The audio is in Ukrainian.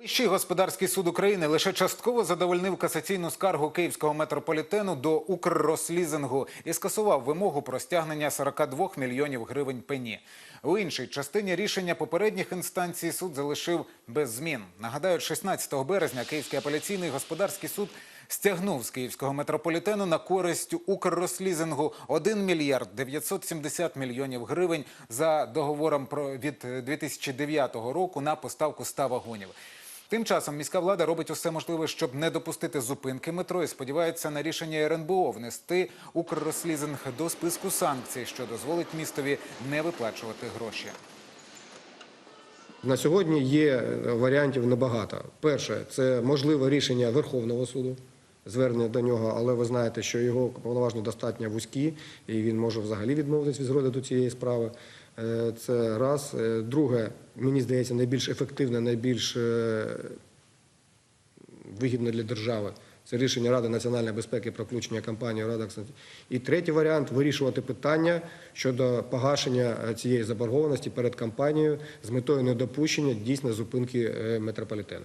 Вищий господарський суд України лише частково задовольнив касаційну скаргу київського метрополітену до Укррослізингу і скасував вимогу про стягнення 42 мільйонів гривень пені. У іншій частині рішення попередніх інстанцій суд залишив без змін. Нагадаю, 16 березня Київський апеляційний господарський суд стягнув з київського метрополітену на користь Укррослізингу 1 мільярд 970 мільйонів гривень за договором від 2009 року на поставку 100 вагонів. Тим часом міська влада робить усе можливе, щоб не допустити зупинки метро і сподівається на рішення РНБО внести Укррослізинг до списку санкцій, що дозволить містові не виплачувати гроші. На сьогодні є варіантів набагато. Перше, це можливе рішення Верховного суду, звернення до нього, але ви знаєте, що його повноваження достатньо вузькі, і він може взагалі відмовитись від розгляду цієї справи. Е, Це раз. Е, Друге, мені здається, найбільш ефективне, найбільш е, вигідне для держави. Це рішення Ради національної безпеки про включення компанії Рада. Акціонерів». І третій варіант вирішувати питання щодо погашення цієї заборгованості перед компанією з метою недопущення дійсно зупинки метрополітену.